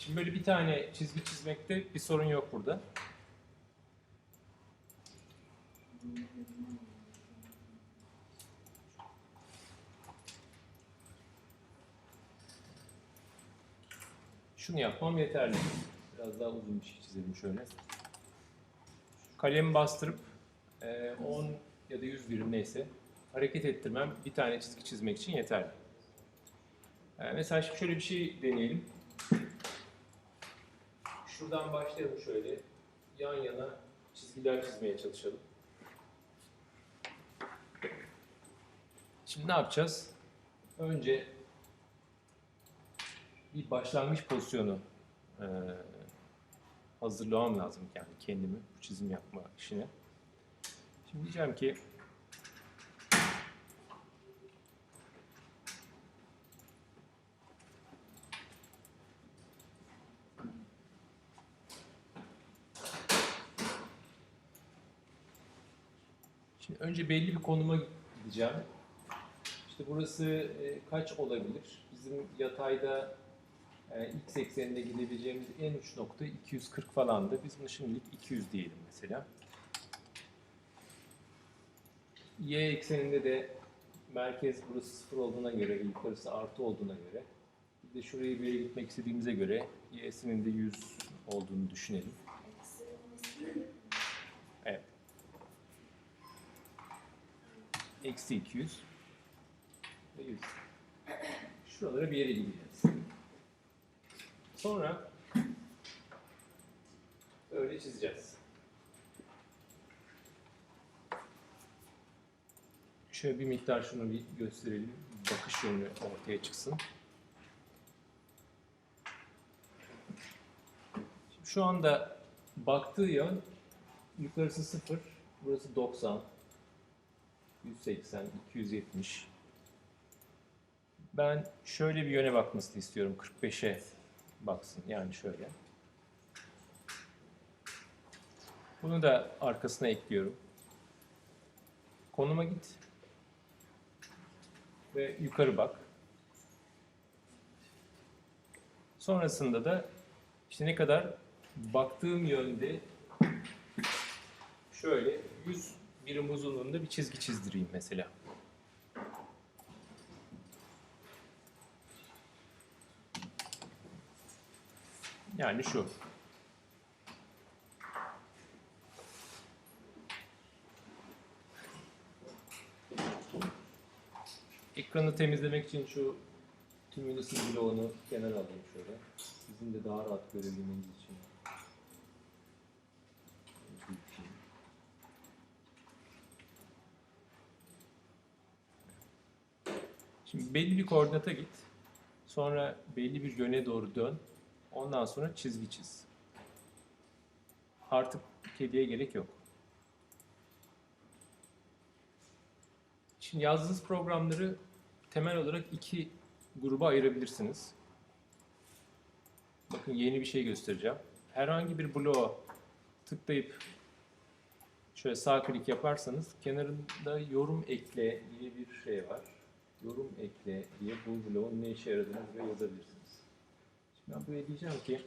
Şimdi böyle bir tane çizgi çizmekte bir sorun yok burada. Şunu yapmam yeterli. Biraz daha uzun bir şey çizelim şöyle. Kalemi bastırıp eee, 10 ya da 100 birim neyse hareket ettirmem bir tane çizgi çizmek için yeterli. Ee, mesela şimdi şöyle bir şey deneyelim. Şuradan başlayalım şöyle. Yan yana çizgiler çizmeye çalışalım. Şimdi ne yapacağız? Önce bir başlangıç pozisyonu eee hazırlamam lazım yani kendimi bu çizim yapma işine. Şimdi diyeceğim ki Şimdi önce belli bir konuma gideceğim. İşte burası e, kaç olabilir? Bizim yatayda e, x ekseninde gidebileceğimiz en uç nokta 240 falandı. Biz bunu şimdilik 200 diyelim mesela. Y ekseninde de merkez burası sıfır olduğuna göre, yukarısı artı olduğuna göre bir de şuraya bir yere gitmek istediğimize göre y'sinin de 100 olduğunu düşünelim. Evet. Eksi 200 ve 100. Şuralara bir yere gideceğiz. Sonra öyle çizeceğiz. Şöyle bir miktar şunu bir gösterelim. Bakış yönü ortaya çıksın. Şimdi şu anda baktığı yön yukarısı 0, burası 90, 180, 270. Ben şöyle bir yöne bakmasını istiyorum. 45'e baksın. Yani şöyle. Bunu da arkasına ekliyorum. Konuma git. Ve yukarı bak. Sonrasında da işte ne kadar baktığım yönde şöyle 100 birim uzunluğunda bir çizgi çizdireyim mesela. Yani şu. Ekranı temizlemek için şu tümülüsün bloğunu kenara alayım şöyle. Sizin de daha rahat görebilmeniz için. Şimdi belli bir koordinata git. Sonra belli bir yöne doğru dön. Ondan sonra çizgi çiz. Artık kediye gerek yok. Şimdi yazdığınız programları temel olarak iki gruba ayırabilirsiniz. Bakın yeni bir şey göstereceğim. Herhangi bir bloğa tıklayıp şöyle sağ klik yaparsanız kenarında yorum ekle diye bir şey var. Yorum ekle diye bu bloğun ne işe yaradığını buraya yazabilirsiniz. Şimdi ben buraya diyeceğim ki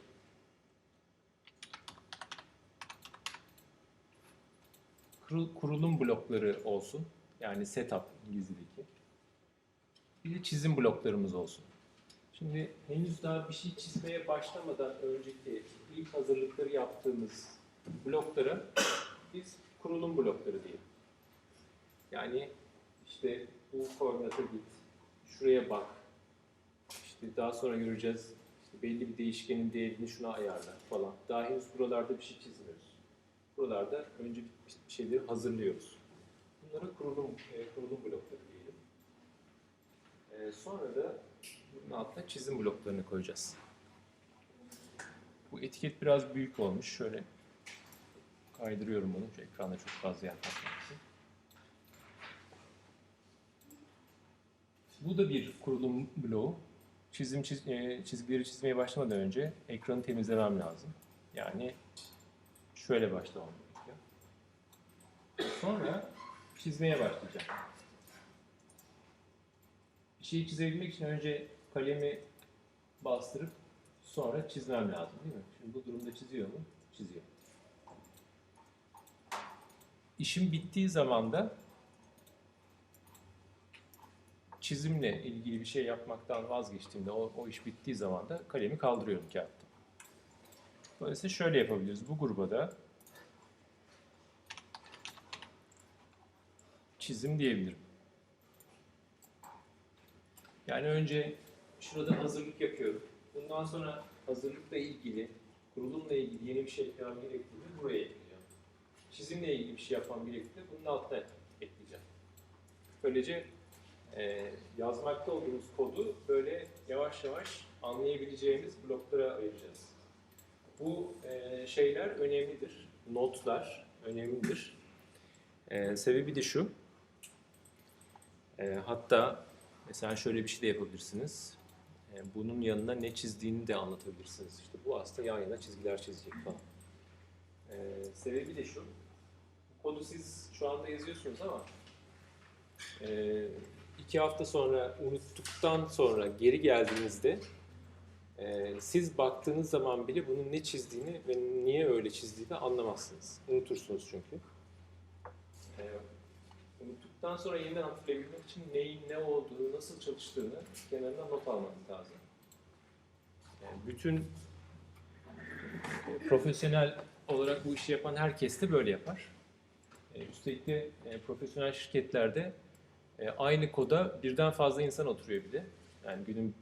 kurul- kurulum blokları olsun. Yani setup İngilizce'deki. Bir de çizim bloklarımız olsun. Şimdi henüz daha bir şey çizmeye başlamadan önceki ilk hazırlıkları yaptığımız bloklara biz kurulum blokları diyelim. Yani işte bu koordinata git, şuraya bak, işte daha sonra göreceğiz işte belli bir değişkenin değerini şuna ayarla falan. Daha henüz buralarda bir şey çizmiyoruz. Buralarda önce bir şeyleri hazırlıyoruz. Bunlara kurulum, e, kurulum blokları diyelim. E, sonra da bunun altına çizim bloklarını koyacağız. Bu etiket biraz büyük olmuş. Şöyle kaydırıyorum bunu. Ekranda çok fazla yer kaplamasın. Bu da bir kurulum bloğu. Çizim çiz, e, çizgileri çizmeye başlamadan önce ekranı temizlemem lazım. Yani şöyle başlamam gerekiyor. Sonra çizmeye başlayacağım. Bir şeyi çizebilmek için önce kalemi bastırıp Sonra çizmem lazım değil mi? Şimdi bu durumda çiziyor mu? Çiziyor. İşim bittiği zaman da çizimle ilgili bir şey yapmaktan vazgeçtiğimde, o, o iş bittiği zaman da kalemi kaldırıyorum kağıttan. Dolayısıyla şöyle yapabiliriz. Bu gruba da çizim diyebilirim. Yani önce şurada hazırlık yapıyorum. Bundan sonra hazırlıkla ilgili, kurulumla ilgili yeni bir şey yapmam gerektiğinde buraya ekleyeceğim. Çizimle ilgili bir şey yapmam gerektiğinde bunun altına ekleyeceğim. Böylece e, yazmakta olduğumuz kodu böyle yavaş yavaş anlayabileceğimiz bloklara ayıracağız. Bu e, şeyler önemlidir. Notlar önemlidir. E, sebebi de şu. E, hatta mesela şöyle bir şey de yapabilirsiniz. E, bunun yanına ne çizdiğini de anlatabilirsiniz. İşte bu aslında yan yana çizgiler çizecek falan. E, sebebi de şu. Kodu siz şu anda yazıyorsunuz ama e, iki hafta sonra unuttuktan sonra geri geldiğinizde e, siz baktığınız zaman bile bunun ne çizdiğini ve niye öyle çizdiğini anlamazsınız. Unutursunuz çünkü. E, unuttuktan sonra yeniden hatırlayabilmek için neyin ne olduğunu, nasıl çalıştığını kenarına not almanız lazım. Yani bütün profesyonel olarak bu işi yapan herkes de böyle yapar. E, üstelik de e, profesyonel şirketlerde e, aynı koda birden fazla insan oturuyor bir de. Yani günün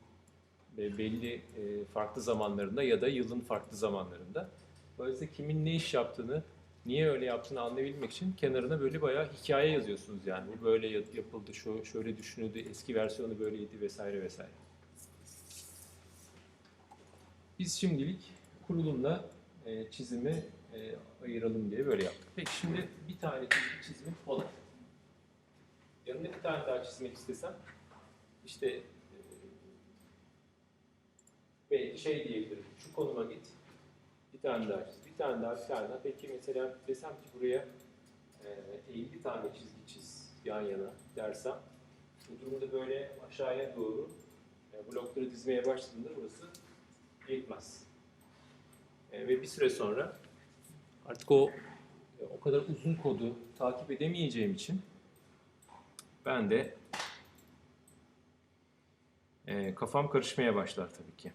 belli e, farklı zamanlarında ya da yılın farklı zamanlarında. Dolayısıyla kimin ne iş yaptığını, niye öyle yaptığını anlayabilmek için kenarına böyle bayağı hikaye yazıyorsunuz yani. Bu böyle ya- yapıldı, şu şöyle düşünüldü, eski versiyonu böyleydi vesaire vesaire. Biz şimdilik kurulumla e, çizimi e, ayıralım diye böyle yaptık. Peki şimdi bir tane çizimi olan. Yanına bir tane daha çizmek istesem işte e, belki şey diyebilirim. Şu konuma git. Bir tane daha çiz. Bir tane daha, bir tane daha. Peki mesela desem ki buraya e, 50 tane çizgi çiz yan yana dersem bu durumda böyle aşağıya doğru e, blokları dizmeye başladığında burası yetmez. E, ve bir süre sonra artık o o kadar uzun kodu takip edemeyeceğim için ben de e, kafam karışmaya başlar tabii ki.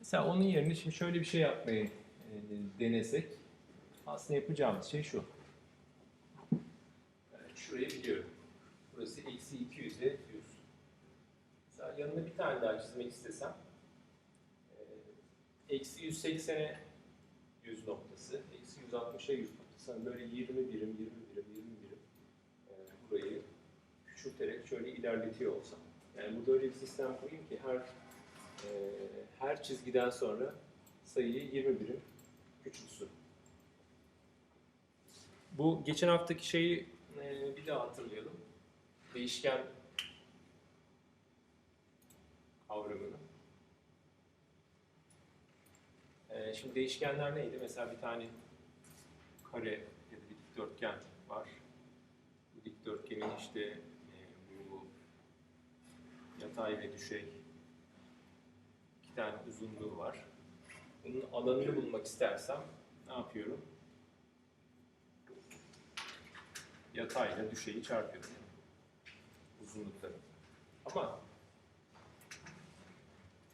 Mesela onun yerine şimdi şöyle bir şey yapmayı e, denesek aslında yapacağımız şey şu. Şurayı biliyorum. Burası eksi 200'e 100. Mesela yanına bir tane daha çizmek istesem e, eksi 180'e 100 noktası, eksi 160'a 100 noktası. Yani böyle 20 birim, 20 birim, 20 birim e, burayı küçülterek şöyle ilerletiyor olsam. Yani burada öyle bir sistem kurayım ki her e, her çizgiden sonra sayıyı 20 birim küçültsün. Bu geçen haftaki şeyi e, bir daha hatırlayalım. Değişken kavramını. Ee, şimdi değişkenler neydi? Mesela bir tane kare ya da bir dikdörtgen var. Bu dikdörtgenin işte e, bu yatay ve düşey iki tane uzunluğu var. Bunun alanını bulmak istersem ne yapıyorum? Yatayla düşeyi çarpıyorum. Uzunlukları. Ama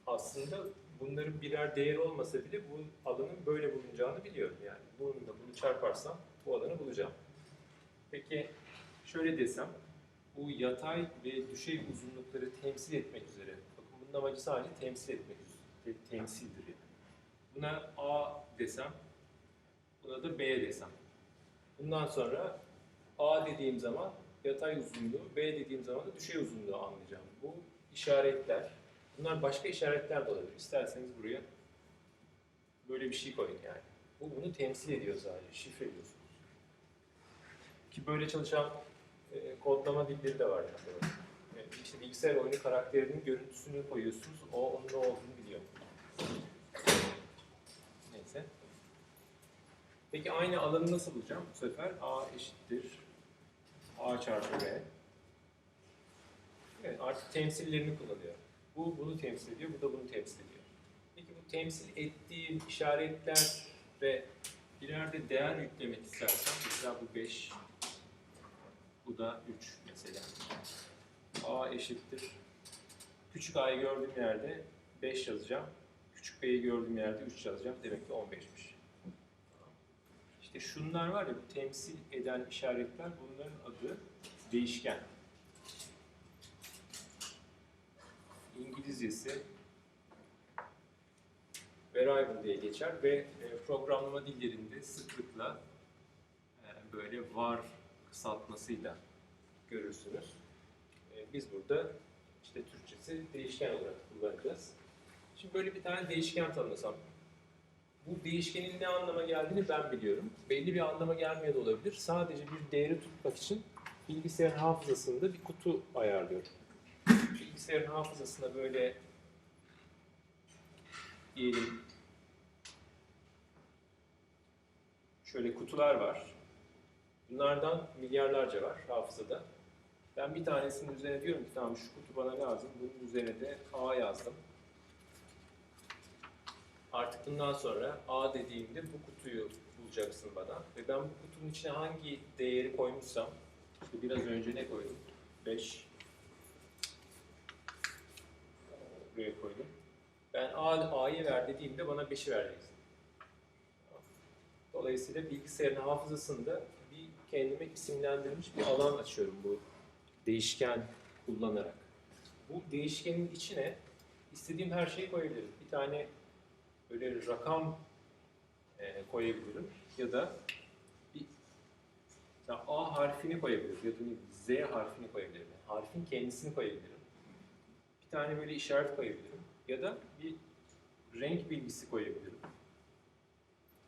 aslında bunların birer değeri olmasa bile bu alanın böyle bulunacağını biliyorum yani. Bununla bunu çarparsam bu alanı bulacağım. Peki şöyle desem, bu yatay ve düşey uzunlukları temsil etmek üzere, bakın bunun amacı sadece temsil etmek üzere, te- temsildir yani. Buna A desem, buna da B desem. Bundan sonra A dediğim zaman yatay uzunluğu, B dediğim zaman da düşey uzunluğu anlayacağım. Bu işaretler, Bunlar başka işaretler de olabilir. İsterseniz buraya böyle bir şey koyun yani. Bu bunu temsil ediyor sadece, şifre ediyorsunuz. Ki böyle çalışan e, kodlama dilleri de var yani. Yani işte bilgisayar oyunu karakterinin görüntüsünü koyuyorsunuz, o onun ne olduğunu biliyor. Neyse. Peki aynı alanı nasıl bulacağım? Bu sefer A eşittir A çarpı B. Evet, artık temsillerini kullanıyor. Bu bunu temsil ediyor, bu da bunu temsil ediyor. Peki bu temsil ettiğim işaretler ve birer de değer yüklemek istersen, mesela bu 5, bu da 3 mesela. A eşittir. Küçük a'yı gördüğüm yerde 5 yazacağım. Küçük b'yi gördüğüm yerde 3 yazacağım. Demek ki 15'miş. İşte şunlar var ya, bu temsil eden işaretler, bunların adı değişken. İngilizcesi variable diye geçer ve e, programlama dillerinde sıklıkla e, böyle var kısaltmasıyla görürsünüz. E, Biz burada işte Türkçesi değişken olarak kullanacağız. Şimdi böyle bir tane değişken tanımlasam. Bu değişkenin ne anlama geldiğini ben biliyorum. Belli bir anlama gelmeye de olabilir. Sadece bir değeri tutmak için bilgisayar hafızasında bir kutu ayarlıyorum. Bilgisayarın hafızasında böyle diyelim şöyle kutular var. Bunlardan milyarlarca var hafızada. Ben bir tanesinin üzerine diyorum ki tamam şu kutu bana lazım. Bunun üzerine de A yazdım. Artık bundan sonra A dediğimde bu kutuyu bulacaksın bana. Ve ben bu kutunun içine hangi değeri koymuşsam, işte biraz önce ne koydum? 5. Buraya koydum. Ben A, A'yı ver dediğimde bana 5'i vereceksin. Dolayısıyla bilgisayarın hafızasında bir kendime isimlendirilmiş bir alan açıyorum bu değişken kullanarak. Bu değişkenin içine istediğim her şeyi koyabilirim. Bir tane böyle rakam e, koyabilirim ya da bir A harfini koyabilirim ya da Z harfini koyabilirim. Harfin kendisini koyabilirim. Bir tane böyle işaret koyabilirim ya da bir renk bilgisi koyabilirim.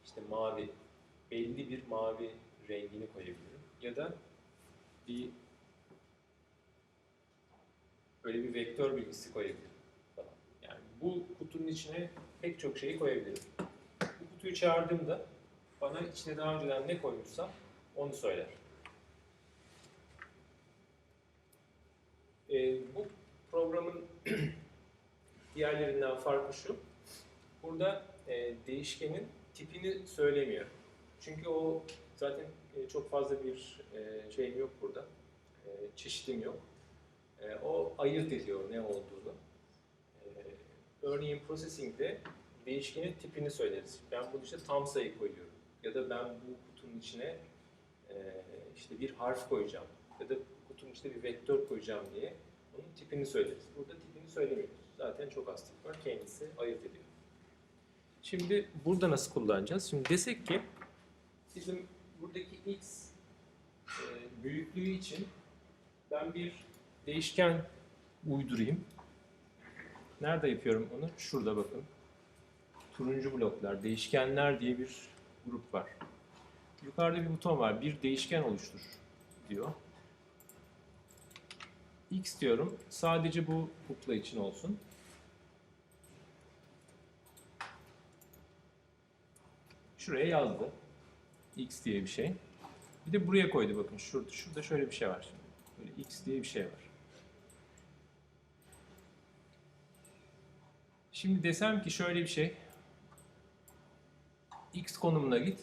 İşte mavi, belli bir mavi rengini koyabilirim ya da bir böyle bir vektör bilgisi koyabilirim. Yani bu kutunun içine pek çok şeyi koyabilirim. Bu kutuyu çağırdığımda bana içine daha önceden ne koymuşsam onu söyler. Farkı şu. Burada e, değişkenin tipini söylemiyor. Çünkü o zaten e, çok fazla bir e, şeyim yok burada. E, çeşidim yok. E, o ayırt ediyor ne olduğunu. E, örneğin processing'de değişkenin tipini söyleriz. Ben bunu işte tam sayı koyuyorum. Ya da ben bu kutunun içine e, işte bir harf koyacağım. Ya da kutunun içine bir vektör koyacağım diye onun tipini söyleriz. Burada tipini söylemiyoruz. Zaten çok az tip var. Kendisi ayırt ediyor. Şimdi burada nasıl kullanacağız? Şimdi desek ki bizim buradaki x e, büyüklüğü için ben bir değişken uydurayım. Nerede yapıyorum onu? Şurada bakın. Turuncu bloklar, değişkenler diye bir grup var. Yukarıda bir buton var. Bir değişken oluştur diyor. X diyorum. Sadece bu kukla için olsun. Şuraya yazdı. X diye bir şey. Bir de buraya koydu bakın. Şurada, şurada şöyle bir şey var. Böyle X diye bir şey var. Şimdi desem ki şöyle bir şey. X konumuna git.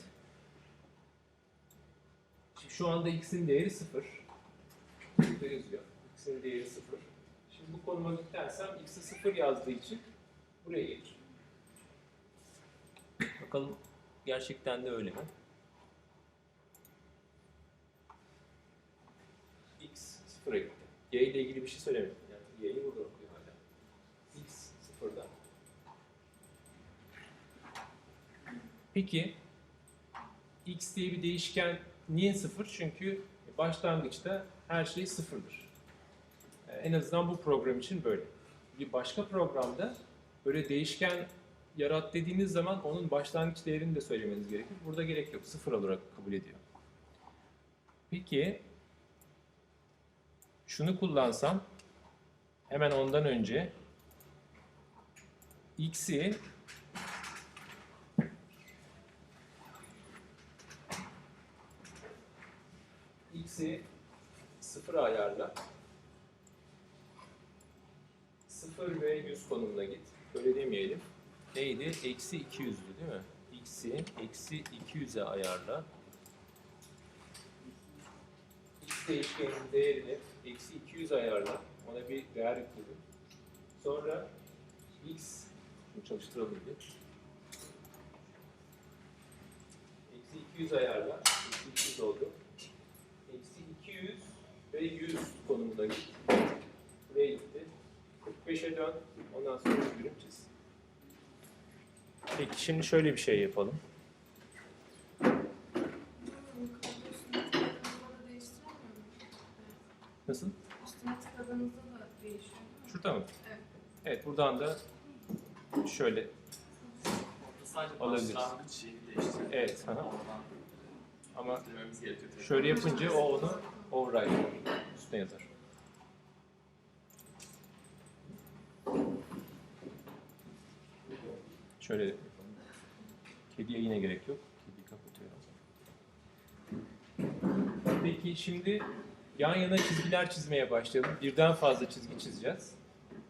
Şu anda X'in değeri 0. Burada yazıyor. X'in değeri 0. Şimdi bu konuma git dersem X'e 0 yazdığı için buraya gelir. Bakalım gerçekten de öyle mi? X 0'a gitti. Y ile ilgili bir şey söylemedim. Yani Y'yi burada okuyor hala. X 0'da. Peki X diye bir değişken niye 0? Çünkü başlangıçta her şey sıfırdır. Ee, En azından bu program için böyle. Bir başka programda böyle değişken yarat dediğiniz zaman onun başlangıç değerini de söylemeniz gerekir. Burada gerek yok. Sıfır olarak kabul ediyor. Peki şunu kullansam hemen ondan önce x'i x'i sıfıra ayarla. 0 ve 100 konumuna git. Böyle demeyelim. Neydi? Eksi 200'dü değil mi? X'i eksi 200'e ayarla. X değişkeninin değerini eksi 200 ayarla. Ona bir değer yükledim. Sonra X, şunu çalıştıralım bir. Eksi 200 ayarla. Eksi 200 oldu. Eksi 200 ve 100 konumuna git. Buraya gitti. 45'e dön. Ondan sonra düzgün çiz. Peki şimdi şöyle bir şey yapalım. Nasıl? Şurada mı? Evet. Evet buradan da şöyle. Alabiliriz. Evet. aha. Ama şöyle yapınca o onu override üstüne yazar. Şöyle. Kediye yine gerek yok. Kediyi kapatıyorum. Peki şimdi yan yana çizgiler çizmeye başlayalım. Birden fazla çizgi çizeceğiz.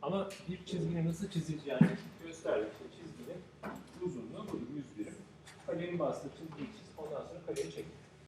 Ama bir çizginin nasıl çizileceğini gösterdik. Çizginin uzunluğu budur, 100 birim. Kalemin bastığı çizgiyi çiz, ondan sonra kalemi çek.